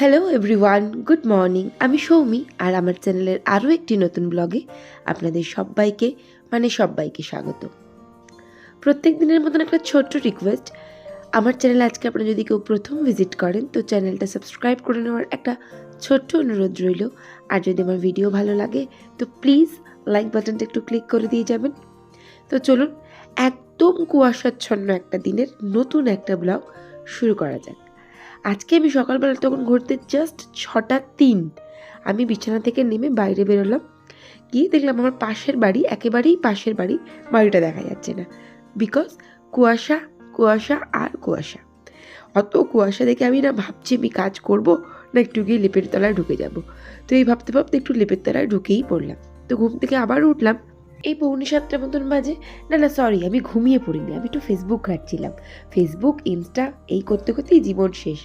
Hello everyone good morning আমি সৌমি, আর আমার চ্যানেলের আরও একটি নতুন ব্লগে আপনাদের সবাইকে মানে সবাইকে স্বাগত। প্রত্যেক দিনের মতন একটা ছোট্ট রিকোয়েস্ট আমার চ্যানেলে আজকে আপনারা যদি কেউ প্রথম ভিজিট করেন, তো চ্যানেলটা সাবস্ক্রাইব করে নেওয়ার একটা ছোট্ট অনুরোধ রইল। আর যদি আমার ভিডিও ভালো লাগে, তো প্লিজ লাইক বাটনটা একটু ক্লিক করে দিয়ে যাবেন। তো চলুন, একদম কুয়াশাচ্ছন্ন একটা দিনের নতুন একটা ব্লগ শুরু করা যাক। আজকে আমি সকালবেলা তখন ঘুরতে জাস্ট ছটা তিন। আমি বিছানা থেকে নেমে বাইরে বেরোলাম। গিয়ে দেখলাম আমার পাশের বাড়ি, একেবারেই পাশের বাড়ি, বাড়িটা দেখা যাচ্ছে না। বিকজ কুয়াশা কুয়াশা আর কুয়াশা। অত কুয়াশা দেখে আমি না ভাবছি আমি কাজ করব না একটু গিয়ে লেপের তলায় ঢুকে যাব। তো এই ভাবতে ভাবতে একটু লেপের তলায় ঢুকেই পড়লাম। তো ঘুম থেকে আবার উঠলাম এই পৌনে সাতটার মতন বাজে। না না সরি আমি ঘুমিয়ে পড়িনি, আমি একটু ফেসবুক ঘাটছিলাম। ফেসবুক ইনস্টা এই করতে করতেই জীবন শেষ।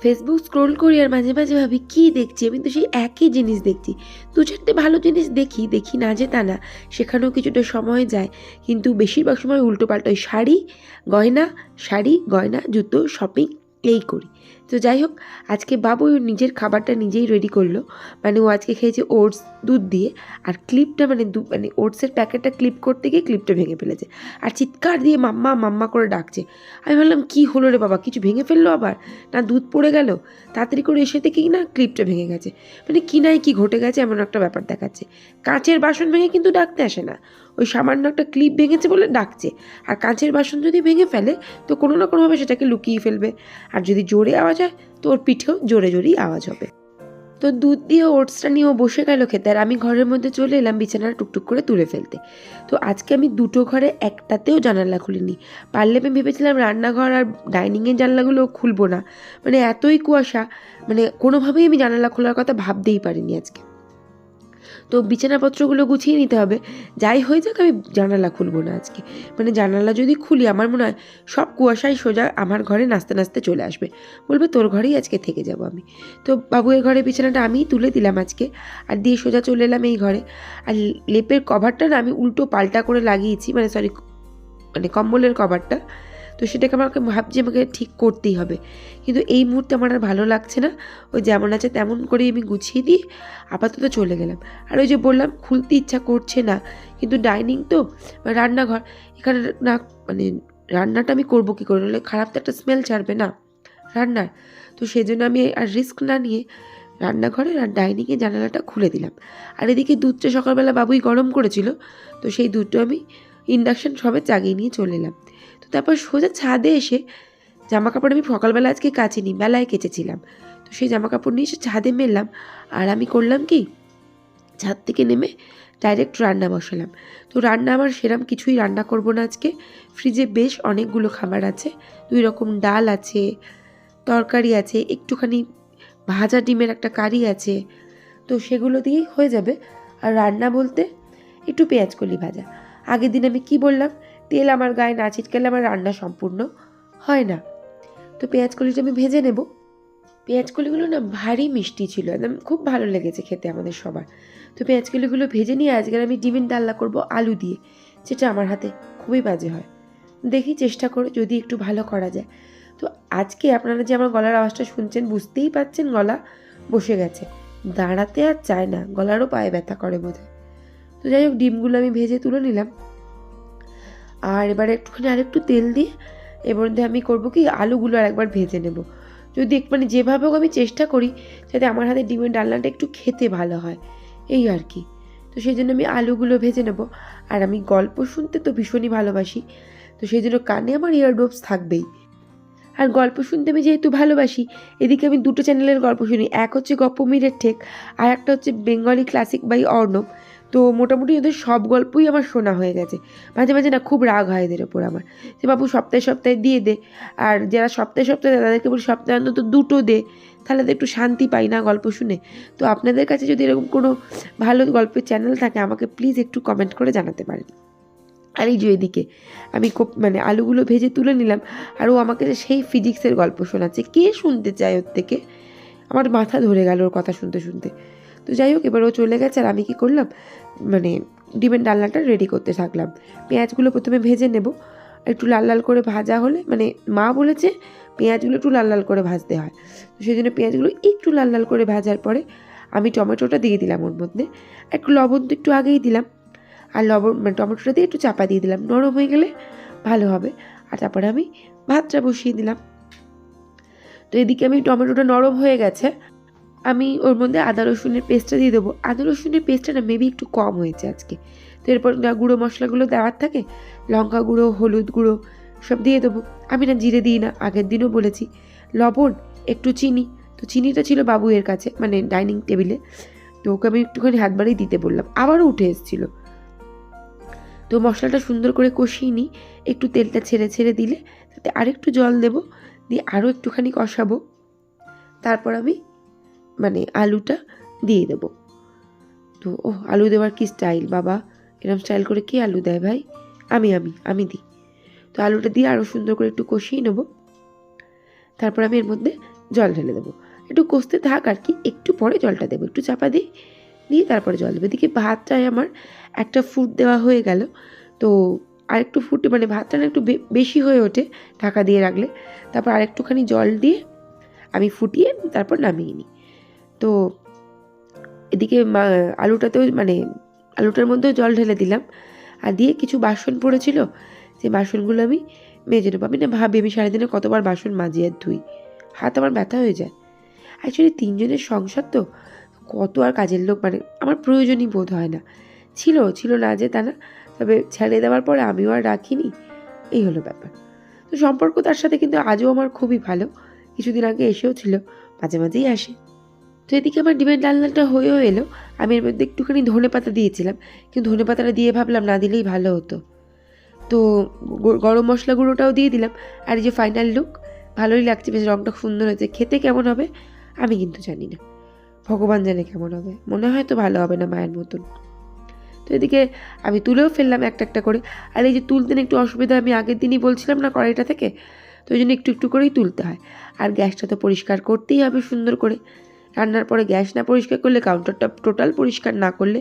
ফেসবুক স্ক্রোল করি আর মাঝে মাঝে ভাবি, কী দেখছি? আমি তো সেই একই জিনিস দেখছি। দু চারটে ভালো জিনিস দেখি দেখি না যে তা না, সেখানেও কিছুটা সময় যায়। কিন্তু বেশিরভাগ সময় উল্টো পাল্টা শাড়ি, গয়না শাড়ি, গয়না, জুতো শপিং এই করি। তো যাই হোক, আজকে বাবু নিজের খাবারটা নিজেই রেডি করল। মানে ও আজকে খেয়েছে ওটস দুধ দিয়ে। আর ক্লিপটা মানে দু মানে ওটসের প্যাকেটটা ক্লিপ করতে গিয়ে ক্লিপটা ভেঙে ফেলেছে। আর চিৎকার দিয়ে মাম্মা মাম্মা করে ডাকছে। আমি ভাবলাম, কী হলো রে বাবা? কিছু ভেঙে ফেলল আবার? না, দুধ পড়ে গেল? তাড়াতাড়ি করে এসে দেখি না ক্লিপটা ভেঙে গেছে। মানে কি নাই কি ঘটে গেছে এমন একটা ব্যাপার দেখাচ্ছে। কাঁচের বাসন ভেঙে কিন্তু ডাকতে আসে না। ওই সামান্য একটা ক্লিপ ভেঙেছে বলে ডাকছে। আর কাঁচের বাসন যদি ভেঙে ফেলে, তো কোনো না কোনোভাবে সেটাকে লুকিয়ে ফেলবে। আর যদি জোরে আওয়াজ হয়, তো ওর পিঠেও জোরে জোরেই আওয়াজ হবে। তো দুধ দিয়ে ওটসটা নিয়ে ও বসে গেল খেতে। আর আমি ঘরের মধ্যে চলে এলাম বিছানাটা টুকটুক করে তুলে ফেলতে। তো আজকে আমি দুটো ঘরে একটাতেও জানালা খুলিনি। পারলে আমি ভেবেছিলাম রান্নাঘর আর ডাইনিংয়ের জানলাগুলো খুলবো না। মানে এতই কুয়াশা মানে কোনোভাবেই আমি জানালা খোলার কথা ভাবতেই পারিনি আজকে। তো বিছানাপত্রগুলো গুছিয়ে নিতে হবে। যাই হয়ে যাক, আমি জানালা খুলবো না আজকে। মানে জানালা যদি খুলি, আমার মনে হয় সব কুয়াশাই সোজা আমার ঘরে নাচতে নাচতে চলে আসবে। বলবে, তোর ঘরেই আজকে থেকে যাব আমি। তো বাবুয়ের ঘরে বিছানাটা আমিই তুলে দিলাম আজকে। আর দিয়ে সোজা চলে এলাম এই ঘরে। আর লেপের কভারটা না আমি উল্টো পাল্টা করে লাগিয়েছি মানে সরি মানে কম্বলের কভারটা। তো সেটাকে আমাকে ভাবছি আমাকে ঠিক করতেই হবে। কিন্তু এই মুহূর্তে আমার আর ভালো লাগছে না। ওই যেমন আছে তেমন করেই আমি গুছিয়ে দিয়ে আপাতত চলে গেলাম। আর ওই যে বললাম, খুলতে ইচ্ছা করছে না। কিন্তু ডাইনিং তো বা রান্নাঘর, এখানে না মানে রান্নাটা আমি করব কী করে? নাহলে খারাপ তো একটা স্মেল ছাড়বে না রান্নার। তো সেই জন্য আমি আর রিস্ক না নিয়ে রান্নাঘরের আর ডাইনিংয়ে জানালাটা খুলে দিলাম। আর এদিকে দুধটা সকালবেলা বাবুই গরম করেছিল, তো সেই দুধটা আমি ইন্ডাকশান সবে চাগিয়ে নিয়ে চলে এলাম। তারপর সোজা ছাদে এসে জামা কাপড় আমি সকালবেলা আজকে কাচিনি, মেলায় কেচেছিলাম। তো সেই জামা কাপড় নিয়ে এসে ছাদে মেললাম আর আমি করলাম কি, ছাদ থেকে নেমে ডাইরেক্ট রান্না বসালাম। তো রান্না আমার সেরম কিছুই রান্না করব না আজকে। ফ্রিজে বেশ অনেকগুলো খাবার আছে, দুই রকম ডাল আছে, তরকারি আছে, একটুখানি ভাজা ডিমের একটা কারি আছে। তো সেগুলো দিয়েই হয়ে যাবে। আর রান্না বলতে একটু পেঁয়াজ কলি ভাজা। আগের দিন আমি কি বললাম তেল আমার গায়ে না ছিটকালে আমার রান্না সম্পূর্ণ হয় না। তো পেঁয়াজ কলিটা আমি ভেজে নেব। পেঁয়াজ কলিগুলো না ভারী মিষ্টি ছিল, একদম খুব ভালো লেগেছে খেতে আমাদের সবার। তো পেঁয়াজ কলিগুলো ভেজে নিয়ে আজকের আমি ডিমের ডাল্লা করব আলু দিয়ে, যেটা আমার হাতে খুবই বাজে হয়। দেখি চেষ্টা করে যদি একটু ভালো করা যায়। তো আজকে আপনারা যে আমার গলার আওয়াজটা শুনছেন বুঝতেই পাচ্ছেন গলা বসে গেছে। দাঁড়াতে আর চায় না, গলারও পায়ে ব্যথা করে বোধহয়। তো যাই হোক, ডিমগুলো আমি ভেজে তুলে নিলাম। আর এবারে একটুখানি আরেকটু তেল দিয়ে এর মধ্যে আমি করব কি, আলুগুলো আর একবার ভেজে নেব। যদি মানে যেভাবে হোক আমি চেষ্টা করি, যাতে আমার হাতে ডিমের ডালনাটা একটু খেতে ভালো হয়। এই আর কি। তো সেই জন্য আমি আলুগুলো ভেজে নেব। আর আমি গল্প শুনতে তো ভীষণই ভালোবাসি। তো সেই জন্য কানে আমার ইয়ারডোপস থাকবেই। আর গল্প শুনতে আমি যেহেতু ভালোবাসি, এদিকে আমি দুটো চ্যানেলের গল্প শুনি। এক হচ্ছে গপ্প মিরের ঠেক, আর একটা হচ্ছে বেঙ্গলি ক্লাসিক বাই অর্ণব তো মোটামুটি ওদের সব গল্পই আমার শোনা হয়ে গেছে। মাঝে মাঝে না খুব রাগ হয় এদের ওপর আমার। যে বাবু সপ্তাহে সপ্তাহে দিয়ে দে। আর যারা সপ্তাহে সপ্তাহে তাদেরকে বলি সপ্তাহে অন্তত দুটো দে। তাহলে তো একটু শান্তি পাই না গল্প শুনে। তো আপনাদের কাছে যদি এরকম কোনো ভালো গল্পের চ্যানেল থাকে, আমাকে প্লিজ একটু কমেন্ট করে জানাতে পারেন। আর এই যে এদিকে, আমি খুব মানে আলুগুলো ভেজে তুলে নিলাম। আর ও আমাকে সেই ফিজিক্সের গল্প শোনাচ্ছে। কে শুনতে চায় ওর থেকে? আমার মাথা ধরে গেল ওর কথা শুনতে শুনতে। তো যাই হোক, এবার ও চলে গেছে আর আমি কি করলাম? মানে ডিমের ডালনাটা রেডি করতে থাকলাম। পেঁয়াজগুলো প্রথমে ভেজে নেব। একটু লাল লাল করে ভাজা হলে মানে মা বলেছে পেঁয়াজগুলো একটু লাল লাল করে ভাজতে হয়। তো সেই জন্য পেঁয়াজগুলো একটু লাল লাল করে ভাজার পরে আমি টমেটোটা দিয়ে দিলাম ওর মধ্যে। একটু লবণ তো একটু আগেই দিলাম। আর লবণ মানে টমেটোটা দিয়ে একটু চাপা দিয়ে দিলাম। নরম হয়ে গেলে ভালো হবে। আর তারপরে আমি ভাতটা বসিয়ে দিলাম। তো এদিকে আমি টমেটোটা নরম হয়ে গেছে। আমি ওর মধ্যে আদা রসুনের পেস্টটা দিয়ে দেবো। আদা রসুনের পেস্টটা না মেবি একটু কম হয়েছে আজকে। তো এরপর গুঁড়ো মশলাগুলো দেওয়ার থাকে, লঙ্কা গুঁড়ো, হলুদ গুঁড়ো, সব দিয়ে দেবো। আমি না জিরে দিই না, আগের দিনও বলেছি। লবণ, একটু চিনি। তো চিনিটা ছিল বাবু এর কাছে মানে ডাইনিং টেবিলে তো ওকে আমি একটুখানি হাত বাড়িয়ে দিতে বললাম। আবারও উঠে এসেছিল। তো মশলাটা সুন্দর করে কষিয়ে নিই। একটু তেলটা ছেড়ে ছেড়ে দিলে, তাতে আরেকটু জল দেব। দিয়ে আরও একটুখানি কষাবো। তারপর আমি মানে আলুটা দিয়ে দেবো। তো ও আলু দেওয়ার কি স্টাইল বাবা এরকম স্টাইল করে কে আলু দেয় ভাই? আমি আমি আমি দিই। তো আলুটা দিয়ে আরও সুন্দর করে একটু কষিয়ে নেব। তারপর আমি এর মধ্যে জল ঢেলে দেবো। একটু কষতে থাক আর কি, একটু পরে জলটা দেবো। একটু চাপা দিই দিয়ে তারপরে জল দেবো। এদিকে ভাতটায় আমার একটা ফুট দেওয়া হয়ে গেল। তো আরেকটু ফুটে মানে ভাতটা না একটু বেশি হয়ে ওঠে ঢাকা দিয়ে রাখলে। তারপর আরেকটুখানি জল দিয়ে আমি ফুটিয়ে তারপর নামিয়ে নিই। তো এদিকে আলুটাতেও মানে আলুটার মধ্যেও জল ঢেলে দিলাম। আর দিয়ে কিছু বাসন পড়েছিল সেই বাসনগুলো আমি মেজে নেব। আমি না ভাবি, আমি সারাদিনে কতবার বাসন মাজি আর ধুই। হাত আমার ব্যথা হয়ে যায়। অ্যাকচুয়ালি তিনজনের সংসার তো কত আর কাজের লোক মানে আমার প্রয়োজনই বোধ হয় না। ছিল ছিল না যে তা না, তবে ছেড়ে দেওয়ার পরে আমিও আর রাখিনি। এই হলো ব্যাপার। তো সম্পর্ক তার সাথে কিন্তু আজও আমার খুবই ভালো। কিছুদিন আগে এসেও ছিল, মাঝে মাঝেই আসে। তো এদিকে আমার ডিমের ডালনাটা হয়েও এলো। আমি এর মধ্যে একটুখানি ধনে পাতা দিয়েছিলাম, কিন্তু ধনে পাতাটা দিয়ে ভাবলাম না দিলেই ভালো হতো। তো গরম মশলা গুঁড়োটাও দিয়ে দিলাম। আর এই যে ফাইনাল লুক ভালোই লাগছে, বেশ রঙটা সুন্দর হয়েছে। খেতে কেমন হবে? আমি কিন্তু জানি না। ভগবান জানে কেমন হবে। মনে হয় তো ভালো হবে না মায়ের মতন। তো এদিকে আমি তুলেও ফেললাম একটা একটা করে। আর এই যে তুলতে একটু অসুবিধা, আমি আগের দিনই বলছিলাম না কড়াইটা থেকে? তো ওই জন্য একটু একটু করেই তুলতে হয়। আর গ্যাসটা তো পরিষ্কার করতেই হবে সুন্দর করে। রান্নার পরে গ্যাস না পরিষ্কার করলে কাউন্টারটা টোটাল পরিষ্কার না করলে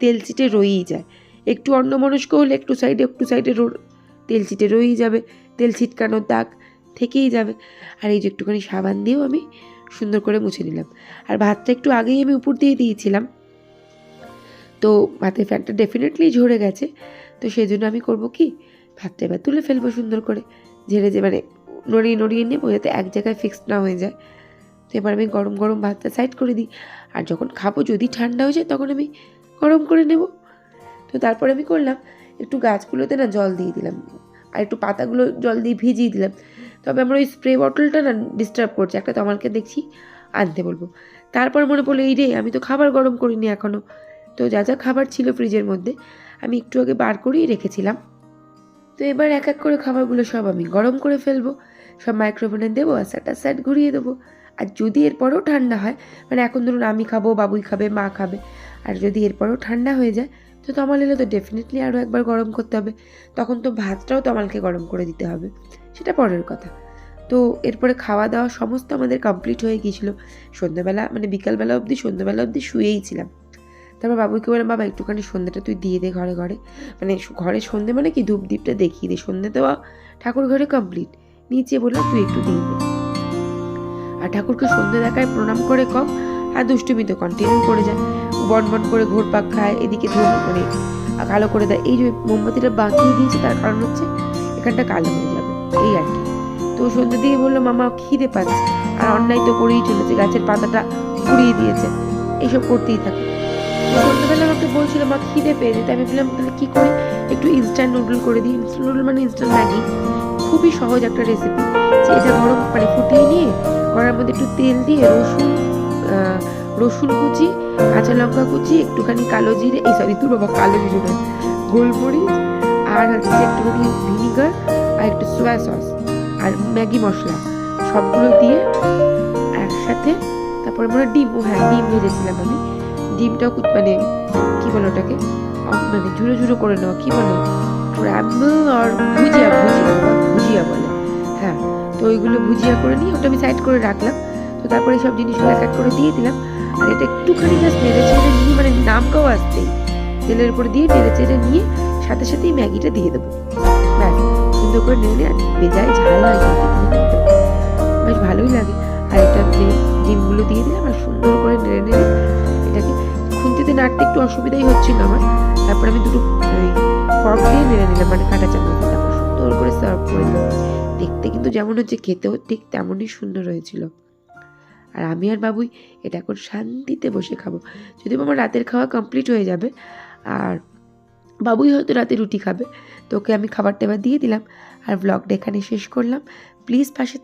তেল চিটে রয়েই যায়। একটু অন্যমনস্ক হলে একটু সাইডে একটু সাইডে তেল চিটে রয়েই যাবে। তেল ছিটকানোর দাগ থেকেই যাবে। আর এই যে একটুখানি সাবান দিয়েও আমি সুন্দর করে মুছে নিলাম। আর ভাতটা একটু আগেই আমি উপর দিয়ে দিয়েছিলাম। তো ভাতের ফ্যানটা ডেফিনেটলি ঝরে গেছে। তো সেই জন্য আমি করব কি? ভাতটা এবার তুলে ফেলব সুন্দর করে। ঝেড়ে যে মানে নড়িয়ে নড়িয়ে নেব যাতে এক জায়গায় ফিক্সড না হয়ে যায়। তো এবার আমি গরম গরম ভাতটা সাইড করে দিই। আর যখন খাব, যদি ঠান্ডা হয়ে যায়, তখন আমি গরম করে নেব। তো তারপরে আমি করলাম, একটু গাছগুলোতে না জল দিয়ে দিলাম। আর একটু পাতাগুলো জল দিয়ে ভিজিয়ে দিলাম। তবে আমার ওই স্প্রে বটলটা না ডিস্টার্ব করছে, একটা তো আমাকে দেখছি, আনতে বলব। তারপর মনে পড়ল, এই রে, আমি তো খাবার গরম করিনি এখনও তো যা যা খাবার ছিল ফ্রিজের মধ্যে, আমি একটু আগে বার করেই রেখেছিলাম। তো এবার এক এক করে খাবারগুলো সব আমি গরম করে ফেলব। সব মাইক্রোওভেনে দেবো, আর স্যাটা স্যাট ঘুরিয়ে দেবো। আর যদি এরপরেও ঠান্ডা হয় মানে এখন ধরুন আমি খাব, বাবুই খাবে, মা খাবে, আর যদি এরপরেও ঠান্ডা হয়ে যায়, তো তমাল এলে তো ডেফিনেটলি আরও একবার গরম করতে হবে। তখন তো ভাতটাও তমালকে গরম করে দিতে হবে। সেটা পরের কথা। তো এরপরে খাওয়া দাওয়া সমস্ত আমাদের কমপ্লিট হয়ে গিয়েছিল। সন্ধ্যাবেলা মানে বিকালবেলা অবধি, সন্ধ্যাবেলা অবধি শুয়েই ছিলাম। তারপর বাবুকে বললাম, বাবা, একটুখানি সন্ধ্যাটা তুই দিয়ে দে ঘরে ঘরে। মানে ঘরে সন্ধে মানে কি ধূপ দ্বীপটা দেখিয়ে দে। সন্ধে দেওয়া ঠাকুর ঘরে কমপ্লিট নিচে বললাম তুই একটু দিয়ে দে। আর ঠাকুরকে সন্ধে দেখায় প্রণাম করে কম আর দুষ্টুমি তো কন্টিনিউ করে যায়। বন বন করে ঘোরপাক খায়, এদিকে ধূপ মানে কালো করে দেয়। এই যে মোমবাতিটা বাঁকিয়ে দিয়েছে, তার কারণ হচ্ছে এখানটা কালো হয়ে যাবে। এই আর কি। তো সন্ধ্যে দিয়ে বলল, মামা, খিদে পাচ্ছে। আর অন্যায় তো করেই চলেছে, গাছের পাতাটা পুড়িয়ে দিয়েছে। এইসব করতেই থাকে। সন্ধ্যাবেলা আমাকে বলছিল, মা, খিদে পেয়ে যেতে আমি বললাম তাহলে কী করি? একটু ইনস্ট্যান্ট নুডল করে দিই। ইনস্ট্যান্ট নুডল মানে ইনস্ট্যান্ট ম্যাগি খুবই সহজ একটা রেসিপি যে এটা গরম মানে ফুটিয়ে নিয়ে কড়ার মধ্যে একটু তেল দিয়ে রসুন রসুন কুচি, কাঁচা লঙ্কা কুচি, একটুখানি কালো জিরে, এই সরি তুই বাবা কালো জিরে নয়, গোলমরিচ আর হচ্ছে একটুখানি ভিনিগার আর একটু সোয়া সস আর ম্যাগি মশলা, সবগুলো দিয়ে একসাথে তারপরে মনে ডিম, ও হ্যাঁ ডিম ভেজেছিলাম আমি, ডিমটাও মানে কী বলে ওটাকে? মানে ঝুড়ো ঝুড়ো করে নেওয়া, কি বলে? র্যাম্বল আর ভুজিয়া ভুজিয়া ভুজিয়া বলে হ্যাঁ। তো ওইগুলো ভুজিয়া করে নিয়ে ওটা আমি সাইড করে রাখলাম। তো তারপরে সব জিনিসগুলো এক এক করে দিয়ে দিলাম। আর এটা একটুখানি জাস্ট নেড়ে চেড়ে নিয়ে মানে নামকাও আসতেই তেলের উপর দিয়ে নেড়ে চেড়ে নিয়ে সাথে সাথেই ম্যাগিটা দিয়ে দেবো। ব্যাস, সুন্দর করে নেড়ে আর বেজায় ঝাল হয়। বেশ ভালোই লাগে। আর এটা ডিমগুলো দিয়ে দিলাম আর সুন্দর করে নেড়ে নেড়ে এটাকে খুন্তিতে নাড়তে একটু অসুবিধাই হচ্ছিল আমার। তারপর আমি দুটো ফর্ক দিয়ে নেড়ে নিলাম মানে কাঁটা চামচ দিয়ে। তারপর সুন্দর করে সার্ভ করে দিলাম দেখতে কিন্তু যেমন হচ্ছে খেতেও ঠিক তেমনই সুন্দর হয়েছিল। আর আমি আর বাবুই এটা এখন শান্তিতে বসে খাব। যদিও আমার রাতের খাওয়া কমপ্লিট হয়ে যাবে, আর বাবুই হয়তো রাতে রুটি খাবে, তোকে আমি খাবারটা এবার দিয়ে দিলাম। আর ব্লগটা এখানে শেষ করলাম। প্লিজ পাশে